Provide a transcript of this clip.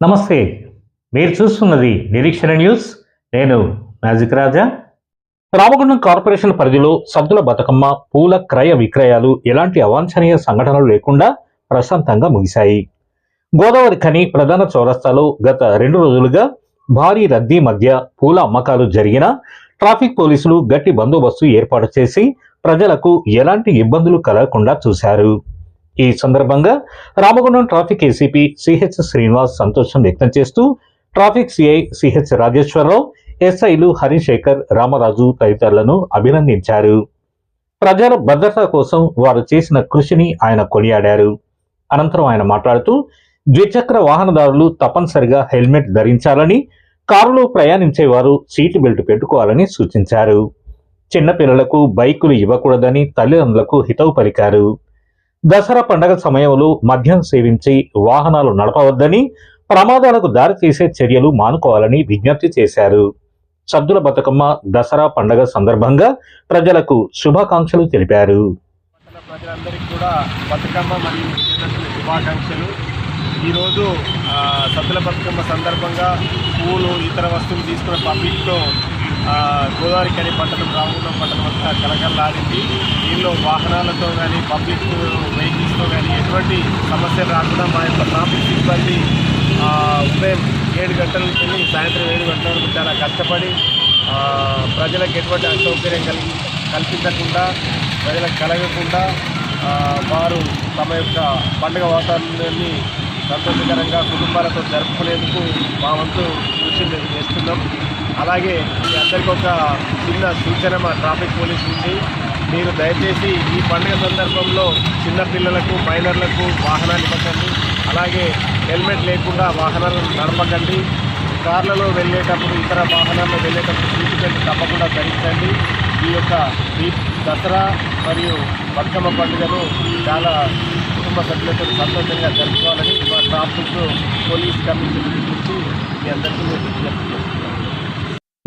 నమస్తే. మీరు చూస్తున్నది నిరీక్షణ న్యూస్. నేను మ్యాజిక్ రాజా. రామగుండం కార్పొరేషన్ పరిధిలో సద్దుల బతుకమ్మ పూల క్రయ విక్రయాలు ఎలాంటి అవాంఛనీయ సంఘటనలు లేకుండా ప్రశాంతంగా ముగిశాయి. గోదావరి ఖని ప్రధాన చౌరస్తాలో గత రెండు రోజులుగా భారీ రద్దీ మధ్య పూల అమ్మకాలు జరిగిన ట్రాఫిక్ పోలీసులు గట్టి బందోబస్తు ఏర్పాటు చేసి ప్రజలకు ఎలాంటి ఇబ్బందులు కలగకుండా చూశారు. ఈ సందర్భంగా Ramagundam traffic ACP CH Srinivas సంతోషం వ్యక్తం చేస్తూ ట్రాఫిక్ సిఐ సిహెచ్ రాజేశ్వరరావు ఎస్ఐలు హరిశేఖర్ రామరాజు తదితరులను అభినందించారు. ప్రజల భద్రత కోసం వారు చేసిన కృషిని ఆయన కొనియాడారు. అనంతరం ఆయన మాట్లాడుతూ ద్విచక్ర వాహనదారులు తప్పనిసరిగా హెల్మెట్ ధరించాలని కారులో ప్రయాణించేవారు సీటు బెల్ట్ పెట్టుకోవాలని సూచించారు. చిన్నపిల్లలకు బైకులు ఇవ్వకూడదని తల్లిదండ్రులకు హితవు పలికారు. దసరా పండగ సమయంలో మద్యం సేవించి వాహనాలు నడపవద్దని ప్రమాదాలకు దారితీసే చర్యలు మానుకోవాలని విజ్ఞప్తి చేశారు. సద్దుల బతుకమ్మ దసరా పండగ సందర్భంగా ప్రజలకు శుభాకాంక్షలు తెలిపారు. ప్రజలందరికీ కూడా బతుకమ్మ మరియు శుభాకాంక్షలు. ఈరోజు సద్దుల బతుకమ్మ సందర్భంగా పూలు ఇతర వస్తువులు తీసుకున్న పబ్లిక్తో గోదావరి కని పట్టణం రామగుండం పట్టణం అంతా కలకల్లాడింది. దీనిలో వాహనాలతో కానీ పబ్లిక్ వెహికల్స్తో కానీ ఎటువంటి సమస్యలు రాకుండా మా యొక్క ట్రాఫిక్ సిబ్బంది ఉదయం ఏడు గంటల నుంచి వెళ్ళి సాయంత్రం ఏడు గంటల వరకు చాలా కష్టపడి ప్రజలకు ఎటువంటి అసౌకర్యం కలిగి కల్పించకుండా ప్రజలకు కలగకుండా వారు తమ యొక్క పండుగ వాతావరణాన్ని సంతోషకరంగా కుటుంబాలతో జరుపుకునేందుకు మా వంతు కృషి చేస్తున్నాం. అలాగే మీ అందరికీ ఒక చిన్న సూచన మా ట్రాఫిక్ పోలీస్ నుంచి మీరు దయచేసి ఈ పండుగ సందర్భంలో చిన్నపిల్లలకు మైనర్లకు వాహనాలు ఇవ్వకండి. అలాగే హెల్మెట్ లేకుండా వాహనాలను నడపకండి. కార్లలో వెళ్ళేటప్పుడు ఇతర వాహనాల్లో వెళ్ళేటప్పుడు సీటు బెల్ట్ తప్పకుండా ధరించండి. ఈ యొక్క ఈ దసరా మరియు బతుకమ్మ పండుగను చాలా కుటుంబ సభ్యులతో సంతోషంగా జరుపుకోవాలని మా ట్రాఫిక్ పోలీస్ కమిషన్ చూసి మీ అందరికీ నేను విజ్ఞప్తి